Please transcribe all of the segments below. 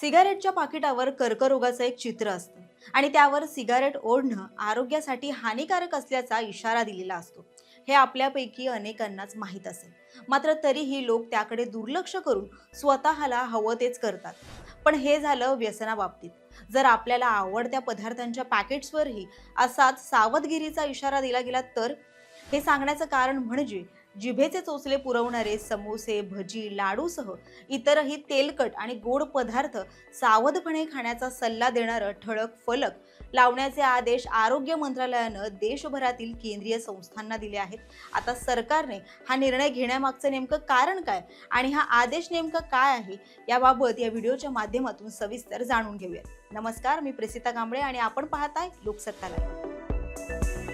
सिगारेटच्या पाकिटावर कर्करोगाचं एक चित्र असतं. आणि त्यावर सिगारेट ओढणं आरोग्यासाठी हानिकारक असल्याचा इशारा दिलेला असतो. हे आपल्यापैकी अनेकांनाच माहीत असेल. मात्र तरीही लोक त्याकडे दुर्लक्ष करून स्वतःला हवं तेच करतात. पण हे झालं व्यसनाबाबतीत. जर आपल्याला आवडत्या पदार्थांच्या पॅकेट्सवरही असाच सावधगिरीचा इशारा दिला गेला तर हे सांगण्याचं कारण म्हणजे जिभेचे चोचले पुरवणारे समोसे भजी लाडूसह इतरही तेलकट आणि गोड पदार्थ सावधपणे खाण्याचा सल्ला देणारं ठळक फलक लावण्याचे आदेश आरोग्य मंत्रालयानं देशभरातील केंद्रीय संस्थांना दिले आहेत. आता सरकारने हा निर्णय घेण्यामागचं नेमकं कारण काय आणि हा आदेश नेमकं काय आहे याबाबत या व्हिडिओच्या माध्यमातून सविस्तर जाणून घेऊया नमस्कार मी प्रेसिता कांबळे आणि आपण पाहताय लोकसत्ता लाईव्ह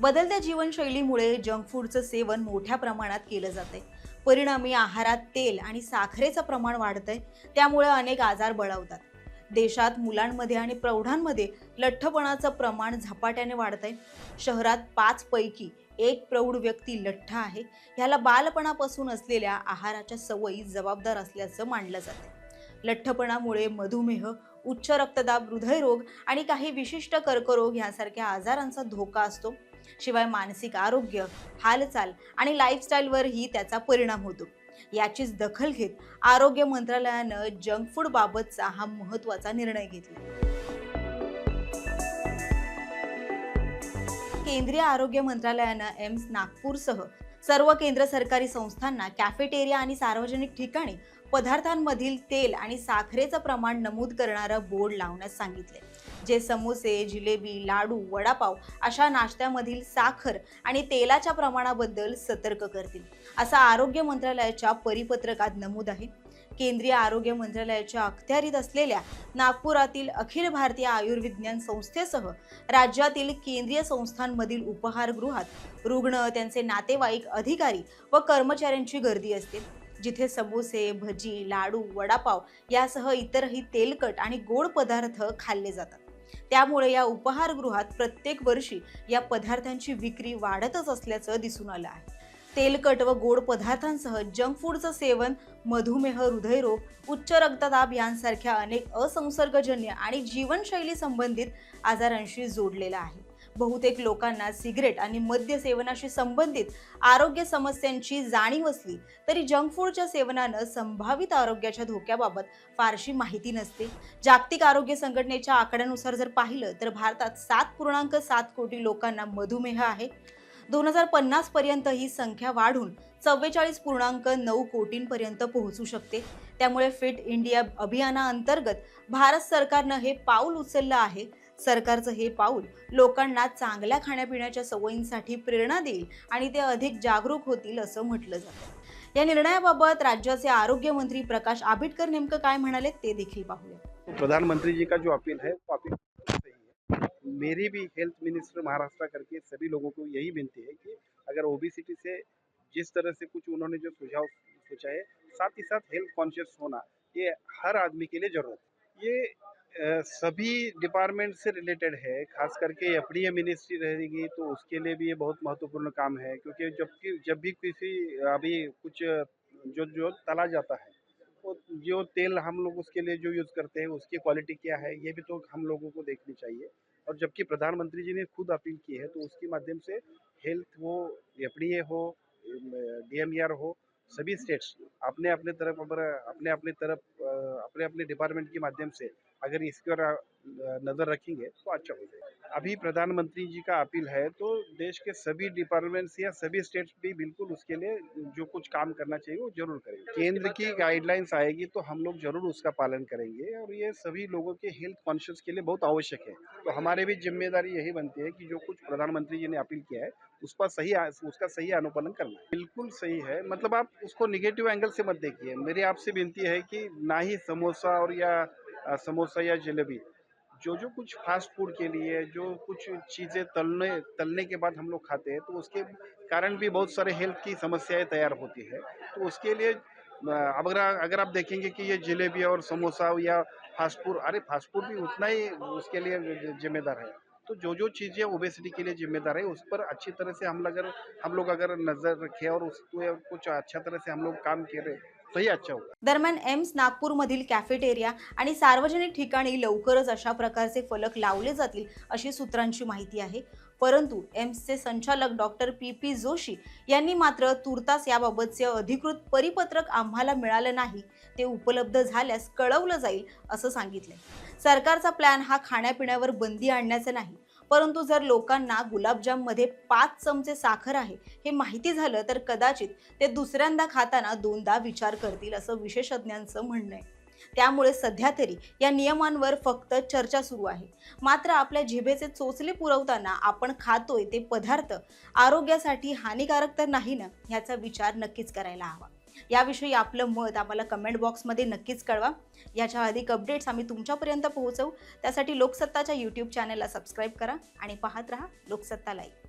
बदलत्या जीवनशैलीमुळे जंक फूडचं सेवन मोठ्या प्रमाणात केलं जातंय. परिणामी आहारात तेल आणि साखरेचं प्रमाण वाढतंय त्यामुळे अनेक आजार बळावतात. देशात मुलांमध्ये आणि प्रौढांमध्ये लठ्ठपणाचं प्रमाण झपाट्याने वाढतंय. शहरात पाच पैकी एक प्रौढ व्यक्ती लठ्ठ आहे. ह्याला बालपणापासून असलेल्या आहाराच्या सवयी जबाबदार असल्याचं मानलं जातं लठ्ठपणामुळे मधुमेह उच्च रक्तदाब हृदयरोग आणि काही विशिष्ट कर्करोग यासारख्या आजारांचा धोका असतो. शिवाय मानसिक आरोग्य हालचाल आणि लाईफस्टाईलवरही त्याचा परिणाम होतो. याचीच दखल घेत आरोग्य मंत्रालयानं जंक फूड बाबतचा हा महत्त्वाचा निर्णय घेतला. केंद्रीय आरोग्य मंत्रालयानं एम्स नागपूरसह सर्व केंद्र सरकारी संस्थांना कॅफेटेरिया आणि सार्वजनिक ठिकाणी पदार्थांमधील तेल आणि साखरेचं प्रमाण नमूद करणारं बोर्ड लावण्यास सांगितले जे समोसे जिलेबी लाडू वडापाव अशा नाश्त्यामधील साखर आणि तेलाच्या प्रमाणाबद्दल सतर्क करतील. असं आरोग्य मंत्रालयाच्या परिपत्रकात नमूद आहे. केंद्रीय आरोग्य मंत्रालयाच्या अखत्यारीत असलेल्या नागपुरातील अखिल भारतीय आयुर्विज्ञान संस्थेसह राज्यातील केंद्रीय संस्थांमधील उपहारगृहात रुग्ण त्यांचे नातेवाईक अधिकारी व कर्मचाऱ्यांची गर्दी असते. जिथे समोसे भजी लाडू वडापाव यासह इतरही तेलकट आणि गोड पदार्थ खाल्ले जातात. त्यामुळे या उपहारगृहात प्रत्येक वर्षी या पदार्थांची विक्री वाढतच असल्याचं दिसून आलं आहे. तेलकट व गोड पदार्थांसह जंक फूडचं सेवन मधुमेह हृदयरोग उच्च रक्तदाब यांसारख्या अनेक असंसर्गजन्य आणि जीवनशैली संबंधित आजारांशी जोडलेलं आहे. बहुतेक लोकांना सिगरेट आणि मद्य सेवनाशी संबंधित आरोग्य समस्यांची जाणीव असली तरी जंक फूडच्या सेवनानं संभावित आरोग्याच्या धोक्याबाबत फारशी माहिती नसते. जागतिक आरोग्य संघटनेच्या आकड्यानुसार जर पाहिलं तर भारतात सात पूर्णांक सात कोटी लोकांना मधुमेह आहे. दोन हजार पन्नास पर्यंत ही संख्या वाढून चव्वेचाळीस पूर्णांक नऊ कोटींपर्यंत पोहोचू शकते. त्यामुळे फिट इंडिया अभियानाअंतर्गत भारत सरकारनं हे पाऊल उचललं आहे. सरकारचं हे पाऊल लोकांना चांगल्या खाण्यापिण्याच्या सवयींसाठी प्रेरणा देईल आणि ते अधिक जागरूक होतील असं म्हटलं जातं. या निर्णयाबाबत राज्याचे आरोग्य मंत्री प्रकाश आंबेडकर नेमकं काय म्हणाले ते देखील पाहूया. प्रधानमंत्री जी का जो अपील है वो अपील सही है. मेरी भी हेल्थ मिनिस्टर महाराष्ट्र करके सभी लोगों को यही विनती है कि अगर ओबीसीटी से जिस तरह से कुछ उन्होंने जो सुझाव सोचा है साथ ही साथ हेल्थ कॉन्शियस होना ये हर आदमी के लिए जरूरत है। ये सभी डिपार्टमेंट से रिलेटेड है, खास करके एफ़ डी मिनिस्ट्री रहेगी तो उसके लिए भी ये बहुत महत्वपूर्ण काम है, क्योंकि जबकि जब भी किसी, अभी कुछ जो जो तला जाता है, वो, जो तेल हम लोग उसके लिए जो यूज़ करते हैं, उसकी क्वालिटी क्या है, ये भी तो हम लोगों को देखनी चाहिए। और जबकि प्रधानमंत्री जी ने खुद अपील की है तो उसके माध्यम से हेल्थ हो, एफ़ हो डी हो, सभी स्टेट्स अपने अपने तरफ़ अपने अपने तरफ़ अपने अपने डिपार्टमेंट के माध्यम से अगर इसकी ओर नज़र रखेंगे तो अच्छा हो अभी प्रधानमंत्री जी का अपील है तो देश के सभी डिपार्टमेंट्स या सभी स्टेट्स भी बिल्कुल उसके लिए जो कुछ काम करना चाहिए वो ज़रूर करेंगे। केंद्र की गाइडलाइंस आएगी तो हम लोग ज़रूर उसका पालन करेंगे और ये सभी लोगों के हेल्थ कॉन्शियस के लिए बहुत आवश्यक है। तो हमारे भी ज़िम्मेदारी यही बनती है कि जो कुछ प्रधानमंत्री जी ने अपील किया है उस पर सही उसका सही अनुपालन करना बिल्कुल सही है मतलब आप उसको निगेटिव एंगल से मत देखिए। मेरी आपसे विनती है कि ना ही समोसा और या समोसा या जलेबी जो जो कुछ फास्ट फ़ूड के लिए, जो कुछ चीज़ें तलने तलने के बाद हम लोग खाते हैं तो उसके कारण भी बहुत सारे हेल्थ की समस्याएँ तैयार होती है। तो उसके लिए अब अगर अगर आप देखेंगे कि ये जलेबी और समोसा या फास्ट फ़ूड अरे फास्ट फ़ूड भी उतना ही उसके लिए जिम्मेदार है। तो जो जो चीज़ें ओबेसिटी के लिए जिम्मेदार है उस पर अच्छी तरह से हम अगर हम लोग अगर नज़र रखें और उस कुछ अच्छा तरह से हम लोग काम कर रहे दरम्यान एम्स नागपूरमधील कॅफेटेरिया आणि सार्वजनिक ठिकाणी लवकरच अशा प्रकारचे फलक लावले जातील अशी सूत्रांची माहिती आहे. परंतु एम्सचे संचालक डॉक्टर पी पी जोशी यांनी मात्र तुर्तास याबाबतचे अधिकृत परिपत्रक आम्हाला मिळालं नाही. ते उपलब्ध झाल्यास कळवलं जाईल असं सांगितलंय. सरकारचा प्लॅन हा खाण्यापिण्यावर बंदी आणण्याचा नाही परंतु जर लोकांना गुलाबजाममध्ये पाच चमचे साखर आहे हे माहिती झालं तर कदाचित ते दुसऱ्यांदा खाताना दोनदा विचार करतील असं विशेषज्ञांचं म्हणणं आहे. त्यामुळे सध्या तरी या नियमांवर फक्त चर्चा सुरू आहे. मात्र आपल्या जिभेचे चोचले पुरवताना आपण खातोय ते पदार्थ आरोग्यासाठी हानिकारक तर नाही ना ह्याचा विचार नक्कीच करायला हवा. याविषयी आपलं मत आम्हाला कमेंट बॉक्समध्ये नक्कीच कळवा. याच्या अधिक अपडेट्स आम्ही तुमच्यापर्यंत पोहोचवू. त्यासाठी लोकसत्ताच्या यूट्यूब चॅनलला सबस्क्राईब करा आणि पाहत रहा लोकसत्ता लाईव्ह